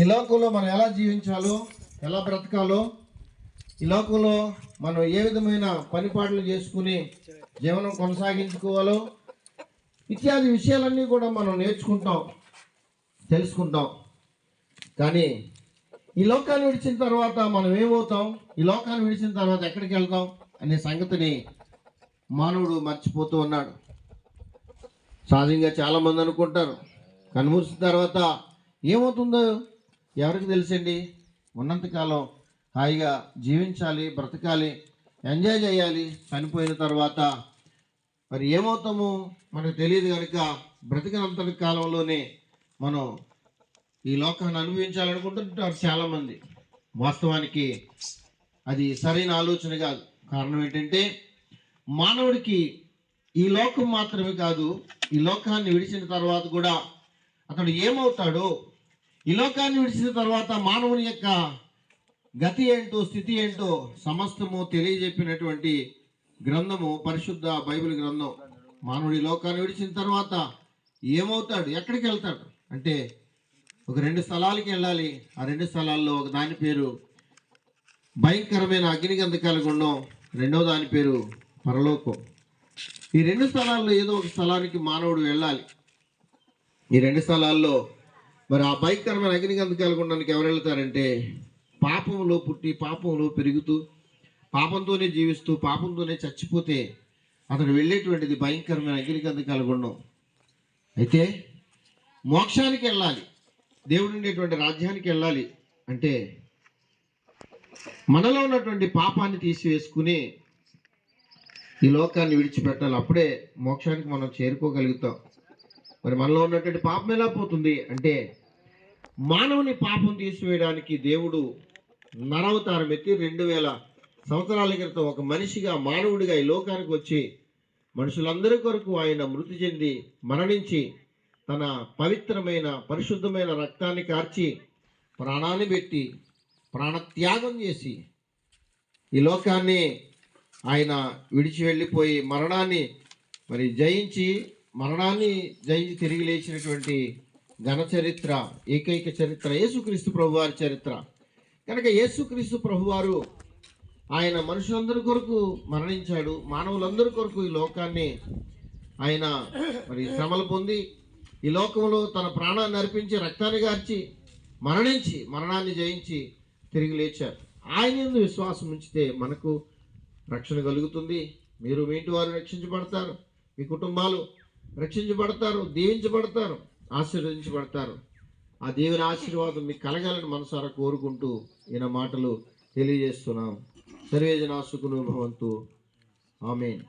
ఈ లోకంలో మనం ఎలా జీవించాలో ఎలా బ్రతకాలో ఈ లోకంలో మనం ఏ విధమైన పనిపాట్లు చేసుకుని జీవనం కొనసాగించుకోవాలో ఇత్యాది విషయాలన్నీ కూడా మనం నేర్చుకుంటాం తెలుసుకుంటాం. కానీ ఈ లోకాన్ని విడిచిన తర్వాత మనం ఏమవుతాం? ఈ లోకాన్ని విడిచిన తర్వాత ఎక్కడికి వెళ్తాం? అనే సంగతిని మానవుడు మర్చిపోతూ ఉన్నాడు. సహజంగా చాలామంది అనుకుంటారు. కనుమూసిన తర్వాత ఏమవుతుందో ఎవరికి తెలుసండి? ఉన్నంతకాలం హాయిగా జీవించాలి బ్రతకాలి ఎంజాయ్ చేయాలి. చనిపోయిన తర్వాత మరి ఏమవుతామో? మనకు తెలియదు కనుక బ్రతికినంత కాలంలోనే మనం ఈ లోకాన్ని అనుభవించాలనుకుంటుంటారు చాలామంది. వాస్తవానికి అది సరైన ఆలోచన కాదు. కారణం ఏంటంటే మానవుడికి ఈ లోకం మాత్రమే కాదు ఈ లోకాన్ని విడిచిన తర్వాత కూడా అతడు ఏమవుతాడో ఈ లోకాన్ని విడిచిన తర్వాత మానవుని యొక్క గతి ఏంటో స్థితి ఏంటో సమస్తము తెలియజెప్పినటువంటి గ్రంథము పరిశుద్ధ బైబిల్ గ్రంథం. మానవుడి లోకాన్ని విడిచిన తర్వాత ఏమవుతాడు? ఎక్కడికి వెళ్తాడు? అంటే ఒక రెండు స్థలాలకి వెళ్ళాలి. ఆ రెండు స్థలాల్లో ఒక దాని పేరు భయంకరమైన అగ్నిగంధకాల గుండం రెండో దాని పేరు పరలోకం. ఈ రెండు స్థలాల్లో ఏదో ఒక స్థలానికి మానవుడు వెళ్ళాలి. ఈ రెండు స్థలాల్లో మరి ఆ భయంకరమైన అగ్నిగంధకాల గుండానికి ఎవరు వెళ్తారంటే పాపంలో పుట్టి పాపంలో పెరుగుతూ పాపంతోనే జీవిస్తూ పాపంతోనే చచ్చిపోతే అతడు వెళ్ళేటువంటిది భయంకరమైన అగ్నిగంధకాల గుండం అయితే మోక్షానికి వెళ్ళాలి. దేవుడు ఉండేటువంటి రాజ్యానికి వెళ్ళాలి అంటే మనలో ఉన్నటువంటి పాపాన్ని తీసివేసుకుని ఈ లోకాన్ని విడిచిపెట్టాలి. అప్పుడే మోక్షానికి మనం చేరుకోగలుగుతాం. మరి మనలో ఉన్నటువంటి పాపం ఎలా పోతుంది? అంటే మానవుని పాపం తీసివేయడానికి దేవుడు నరవతారం ఎత్తి రెండు వేల సంవత్సరాల క్రితం ఒక మనిషిగా మానవుడిగా ఈ లోకానికి వచ్చి మనుషులందరి కొరకు ఆయన మృతి చెంది మరణించి తన పవిత్రమైన పరిశుద్ధమైన రక్తాన్ని కార్చి ప్రాణాన్ని పెట్టి ప్రాణత్యాగం చేసి ఈ లోకాన్ని ఆయన విడిచి వెళ్ళిపోయి మరణాన్ని మరి జయించి మరణాన్ని జయించి తిరిగి లేచినటువంటి ఘన చరిత్ర ఏకైక చరిత్ర యేసుక్రీస్తు ప్రభువారి చరిత్ర. కనుక యేసుక్రీస్తు ప్రభువారు ఆయన మనుషులందరి కొరకు మరణించాడు మానవులందరి కొరకు ఈ లోకాన్ని ఆయన మరి శ్రమలు పొంది ఈ లోకంలో తన ప్రాణాన్ని అర్పించి రక్తాన్ని గార్చి మరణించి మరణాన్ని జయించి తిరిగి లేచారు. ఆయన విశ్వాసం ఉంచితే మనకు రక్షణ కలుగుతుంది. మీరు మీ ఇంటి వారు రక్షించబడతారు. మీ కుటుంబాలు రక్షించబడతారు దీవించబడతారు ఆశీర్వదించబడతారు. ఆ దేవుని ఆశీర్వాదం మీకు కలగాలని మనసారా కోరుకుంటూ ఈయన మాటలు తెలియజేస్తున్నాం. సర్వేజన భవంతు. ఆమెన్.